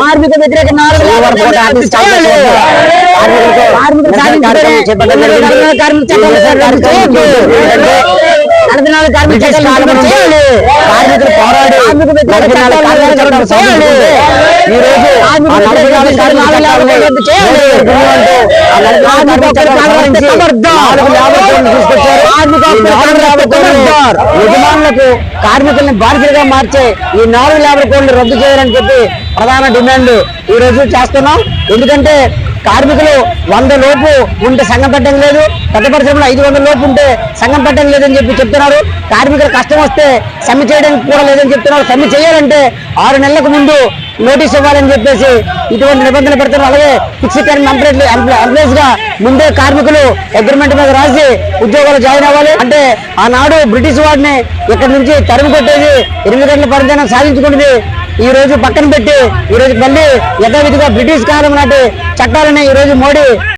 కార్మిక వ్యతిరేక కార్మిక కార్మిక పోరాడి ఈ రోజు. యజమానులకు కార్మికుల్ని బాధితులుగా మార్చే ఈ నాలుగు యాభై కోట్లు రద్దు చేయాలని చెప్పి ప్రధాన డిమాండ్ ఈ రోజు చేస్తున్నాం. ఎందుకంటే కార్మికులు వంద లోపు ఉంటే సంఘం పెట్టడం లేదు. పెద్ద పరిశ్రమలో ఐదు వందల లోపు ఉంటే సంఘం పెట్టడం లేదని చెప్పి చెప్తున్నారు. కార్మికులు కష్టం వస్తే సమ్మె చేయడానికి కూడా లేదని చెప్తున్నారు. సమ్మె చేయాలంటే ఆరు నెలలకు ముందు నోటీస్ ఇవ్వాలని చెప్పేసి ఇటువంటి నిబంధనలు పెడుతున్నారు. అలాగే ఫిక్స్ టైం ఎంప్లాయీస్గా ముందే కార్మికులు అగ్రిమెంట్ మీద రాసి ఉద్యోగాలు జాయిన్ అవ్వాలి. అంటే ఆనాడు బ్రిటిష్ వాడిని ఇక్కడ నుంచి తరిమి కొట్టేది ఎనిమిది గంటల పరిధానం సాధించుకునేది ఈ రోజు పక్కన పెట్టి ఈ రోజు మళ్ళీ యథావిధిగా బ్రిటిష్ కాలం నాటి చట్టాలని ఈ రోజు మోడీ